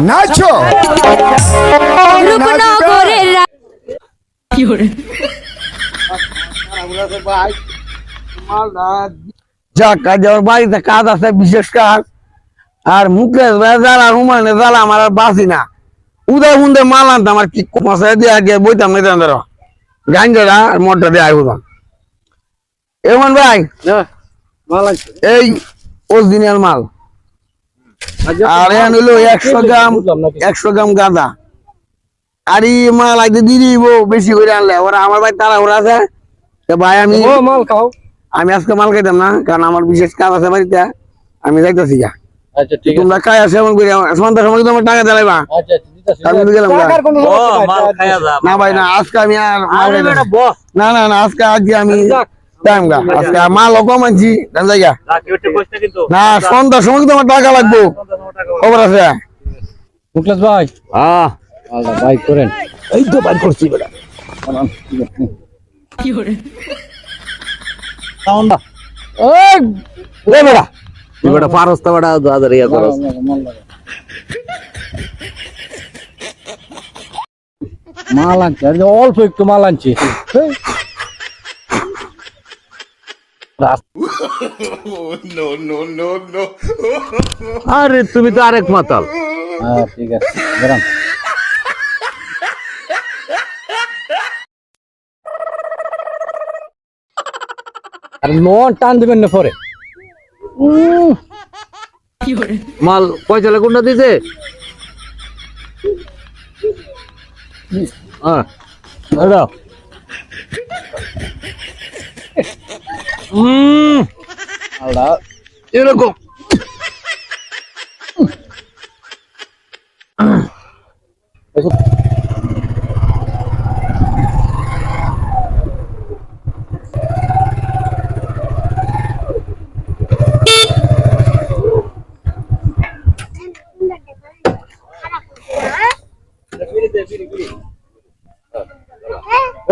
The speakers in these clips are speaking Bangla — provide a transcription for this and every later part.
নাচো। রূপনগরের রা- যাক কাজ আমার বাড়িতে কাজ আছে বিশেষ কাজ। আর জ্বালা হুমানে জ্বালা আমার আর বাঁচি না। উদয় হুন্দে মাল আনতাম আর কি মশাই দিয়ে আগে বইতাম না দেন ধরো। গাঞ্জা আর মোটর দিয়ে আইবুদাম এমন ভাই এই অরিজিনাল মাল। আর এখন হইল একশো গ্রাম একশো গ্রাম গাঁদা। আর এই মাল আগে দিয়ে দিব বেশি করে আনলে। ওরা আমার ভাই তারা ওরা আছে। তো ভাই আমি মাল খাও। আমি আজকে মাল খাইতাম না কারণ আমার বিশেষ কাজ আছে বাড়িতে। আমি যাইতেছি গা। আচ্ছা ঠিক তোমরা খাই আসে এমন করে সন্ধ্যার সময় তোমার টাকা দিলাইবা আচ্ছা। যা না ভাই না আজকে আমি আর না না না আজকে আজকে আমি যাক। টাইম গা। আজকে মাল কম আনছি জান জায়গা? যা কেউ একটু বসতে কিন্তু না সন্ধ্যার সময় তোমার টাকা লাগবো? খবর আছে? মুকলেশ ভাই। হ্যাঁ। আল্লাহ ভাই করেন। এই তো বাইর করছি বেটা। ওই রে বেটা। তুই বেটা পারস তো বেটা দাদার করস মাল আনছি অল্প একটু মাল আনছি। আরে তুমি তো আরেক মাতাল। হ্যাঁ ঠিক আছে আর লোন টান দিবেন না পরে। মাল পয়সা কোনটা দিছে? হ্যাঁ এই দাও। উম, আল্লাহ এরকম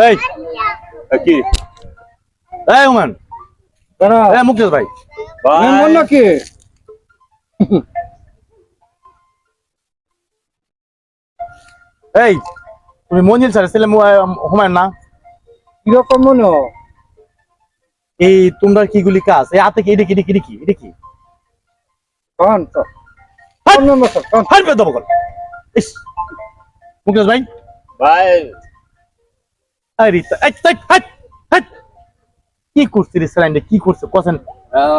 এই কি এই ওমান দাঁড়া। মুকেশ ভাই। মেমন নাকি? এই তুমি মঞ্জিল স্যার ছেলে হুমায়ুন না? কীরকম মনে হয়? এই তোমরা কিগুলি কাজ? এই হাতে কি এটা কি এটা কি এটা কি কি কন? তো মুকেশ ভাই। ভাই। আরে। কি করছে রে? কি করছে? কছেন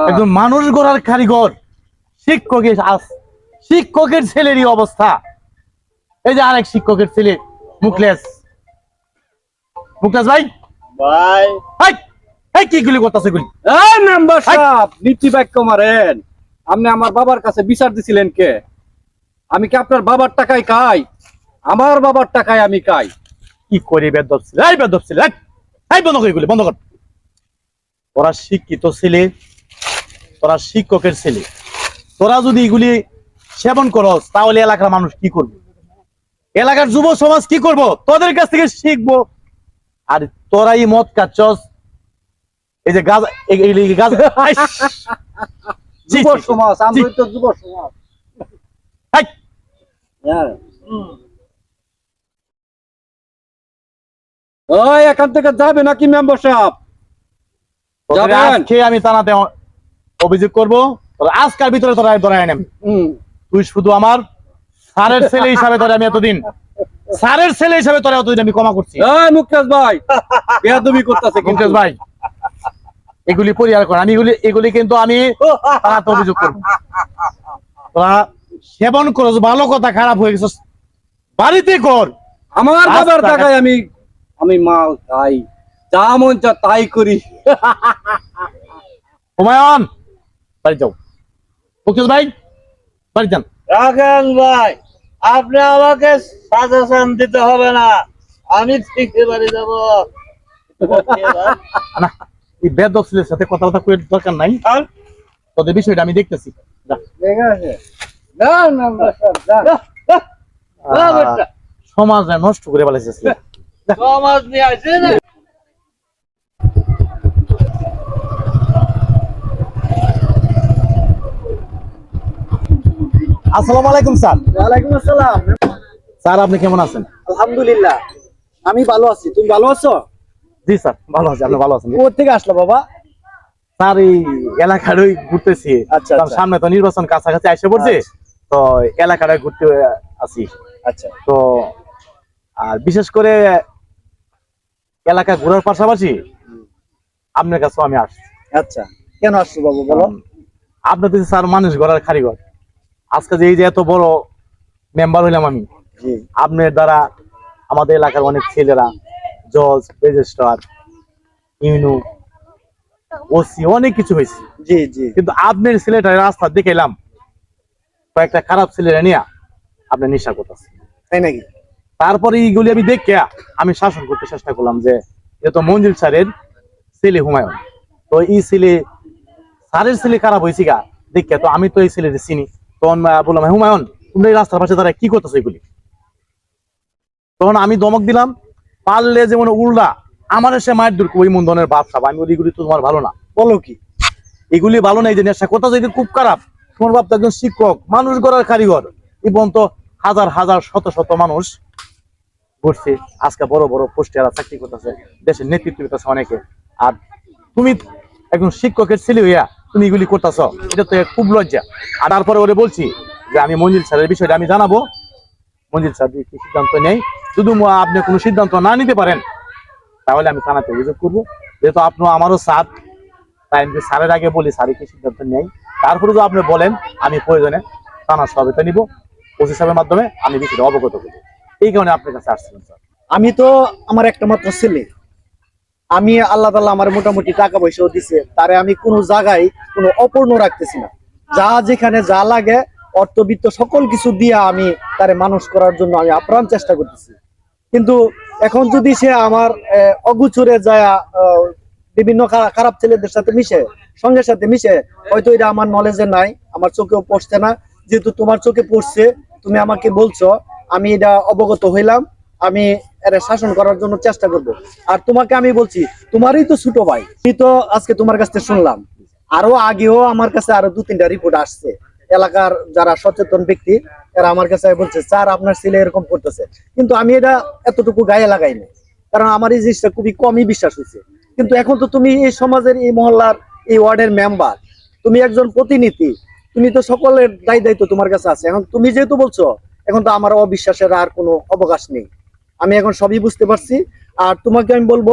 একজন মানুষ গড়ার কারিগর শিক্ষকের আস শিক্ষকের ছেলেরই অবস্থা। এই যে আরেক শিক্ষকের ছেলে মুকলেশ মুকলেশ ভাই? ভাই। হাই এই কি গুলি করতেছে গুলি এই মেম্বার সাহেব নীতি বাক্য মারেন। আপনি আমার বাবার কাছে বিচার দিছিলেন কে? আমি কি আপনার বাবার টাকায় খাই? আমার বাবার টাকায় আমি খাই। কি করে বেদব ছেলে এই বেদব ছেলে এই, বন্ধ করে এগুলি বন্ধ কর। তোরা শিক্ষিত ছেলে তোরা শিক্ষকের ছেলে। তোরা যদি এগুলি সেবন করস তাহলে এলাকার মানুষ কি করবে? এলাকার যুব সমাজ কি করব? তোদের কাছ থেকে শিখব। আর তোরাই মদ খাচ্ছস। এই যে গাছ গাছ যুব সমাজ আমরা তো যুব সমাজ। হ্যাঁ। ওই এখান থেকে যাবে নাকি মেম্বার সাহেব? আজকে আমি থানাতে অভিযোগ করব। আজকার ভিতরে তোরা ধরাই নেম তুই শুধু আমার স্যারের ছেলে হিসাবে তোরে আমি এতদিন। স্যারের ছেলে হিসাবে তোরা এতদিন আমি ক্ষমা করছি। ভাই বেয়াদবি করতেছে ভাই এগুলি পরিহার কর। আমি এগুলি এগুলি কিন্তু আমি অভিযোগ করব। তোরা সেবন করস ভালো কথা খারাপ হয়ে গেছিস। বাড়িতে কর আমার বাবার টাকায় আমি আমি মাল খাই। যা মন চা তাই করি। হুমায়ুন বাড়ি যাও। মুকেশ ভাই বাড়ি যান। রাখেন ভাই আপনি আমাকে সাজেশন দিতে হবে না। আমি ঠিক বাড়ি যাব। না এই সাথে কথা কথা দরকার নাই। তোদের বিষয়টা আমি দেখতেছি। যা। ঠিক আছে না মেম্বার সাহেব যা। সমাজ নষ্ট করে ফেলেছে সমাজ নিয়ে আসে না। আসসালামু আলাইকুম স্যার। ওয়ালাইকুম আসসালাম। স্যার আপনি কেমন আছেন? আলহামদুলিল্লাহ। আমি ভালো আছি। তুমি ভালো আছো? জি স্যার ভালো আছি আপনি ভালো আছেন? কোথা থেকে আসলো বাবা? স্যার এই এলাকারই ঘুরতেছি। আচ্ছা, আচ্ছা। সামনে তো নির্বাচন কাছাকাছি এসে পড়ছে। তো এলাকাটায় ঘুরতে আছি। আচ্ছা। তো আর বিশেষ করে এলাকা ঘোরার পাশাপাশি আপনার কাছেও আমি আসছি। আচ্ছা। কেন আসছো বাবু বলো? আপনার তো স্যার মানুষ গড়ার কারিগর। আজকে যে এই যে এত বড় মেম্বার হইলাম আমি আপনার দ্বারা আমাদের এলাকার অনেক ছেলেরা জজ রেজিস্ট্রার ইউনু ওসি অনেক কিছু হয়েছে। জি জি। কিন্তু আপনার ছেলেটা রাস্তা দেখে এলাম কয়েকটা খারাপ ছেলেরা নিয়ে আপনার নেশা করতেছে। তাই নাকি? তারপরে এইগুলি আমি দেখে আমি শাসন করতে চেষ্টা করলাম যে এটা তো মঞ্জুর স্যারের ছেলে হুমায়ুন। তো এই ছেলে স্যারের ছেলে খারাপ হয়েছে গা দেখে তো আমি তো এই ছেলেটা চিনি। তখন বললাম হুমায়ুন এই রাস্তার পাশে কি এগুলি? তখন আমি দমক দিলাম, পারলে যেমন আমার এসে মায়ের দূর ওই বাপ সাপ আমি এগুলি তো তোমার ভালো না। বলো কি? এগুলি ভালো যে নেশা খুব খারাপ। তোমার বাপ তো একজন শিক্ষক, মানুষ গড়ার কারিগর। এবং তো হাজার হাজার, শত শত মানুষ ঘুরছে। আজকে বড় বড় পোস্টে এরা চাকরি করতেছে, দেশের নেতৃত্ব দিতেছে অনেকে। আর তুমি একজন শিক্ষকের ছেলে হইয়া তুমি এগুলি করতেছ, এটা তো খুব লজ্জা। আর তারপরে ওরে বলছি যে আমি মঞ্জিল স্যারের বিষয়টা আমি জানাব। মঞ্জিল স্যার কি সিদ্ধান্ত নেই? শুধু আপনি কোনো সিদ্ধান্ত না নিতে পারেন, তাহলে আমি থানাতে অভিযোগ করব। যেহেতু আপনি আমারও সাথ তাই আমি স্যারের আগে বলি স্যারের কি সিদ্ধান্ত নেই তারপরে যদি আপনি বলেন, আমি প্রয়োজনে থানার সহায়তা নিব। ওসি সাহেবের মাধ্যমে আমি বিষয়টা অবগত করব। এই কারণে আপনার কাছে আসছিলাম, স্যার। আমি তো আমার একটা মাত্র ছেলে। আমি আল্লাহ তাল্লাহ আমার মোটামুটি টাকা পয়সাও দিছে, তারে আমি কোনো জায়গায় কোনো অপূর্ণ রাখতেছি না। যা যেখানে যা লাগে, অর্থবিত্ত সকল কিছু দিয়া আমি তারে মানুষ করার জন্য আমি আপ্রাণ চেষ্টা করতেছি। কিন্তু এখন যদি সে আমার অগুচরে যায় বিভিন্ন খারাপ ছেলেদের সাথে মিশে, সঙ্গের সাথে মিশে, হয়তো এটা আমার নলেজে নাই, আমার চোখেও পড়ছে না। যেহেতু তোমার চোখে পড়ছে, তুমি আমাকে বলছো, আমি এটা অবগত হইলাম, আমি শাসন করার জন্য চেষ্টা করব। আর তোমাকে আমি বলছি, তোমারই তো ছোট ভাই তো আজকে তোমার কাছ থেকে শুনলাম। আরও আগেও আমার কাছে আরও দু, তিনটা রিপোর্ট আসছে। এলাকার যারা সচেতন ব্যক্তি আমার কাছে বলছে, স্যার, আপনার ছেলে এরকম করতেছে। কিন্তু আমি এটা এতটুকু গায়ে লাগাইনি কারণ আমার এই জিনিসটা খুবই কমই বিশ্বাস হয়েছে। কিন্তু এখন তো তুমি এই সমাজের এই মহল্লার এই ওয়ার্ডের মেম্বার তুমি একজন প্রতিনিধি, তুমি তো সকলের দায় দায়িত্ব তোমার কাছে আছে। এখন তুমি যেহেতু বলছো, এখন তো আমার অবিশ্বাসের আর কোনো অবকাশ নেই। আমি এখন সবই বুঝতে পারছি। আর তোমাকে আমি বলব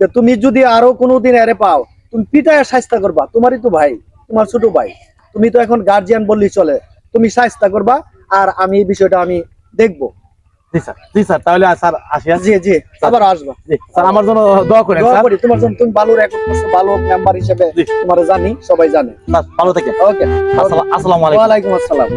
যে তুমি যদি আরও কোনোদিন এরে পাও তুমি পিটায় সাহস্তা করবা। তোমারই তো ভাই তোমার ছোট ভাই। তুমি তো এখন গার্জিয়ান বললেই চলে। তুমি সাহস্তা করবা আর আমি এই বিষয়টা আমি দেখব। জি স্যার জি স্যার তাহলে আর স্যার আসি? জি জি আবার আসবা। জি স্যার আমার জন্য দোয়া করেন দোয়া করি। তোমার জন্য তুমি ভালো রেকর্ড করছ ভালো মেম্বার হিসেবে তোমার জানি সবাই জানে। স্যার, ভালো থেকে ওকে আসসালামু আলাইকুম। ওয়ালাইকুম আসসালাম।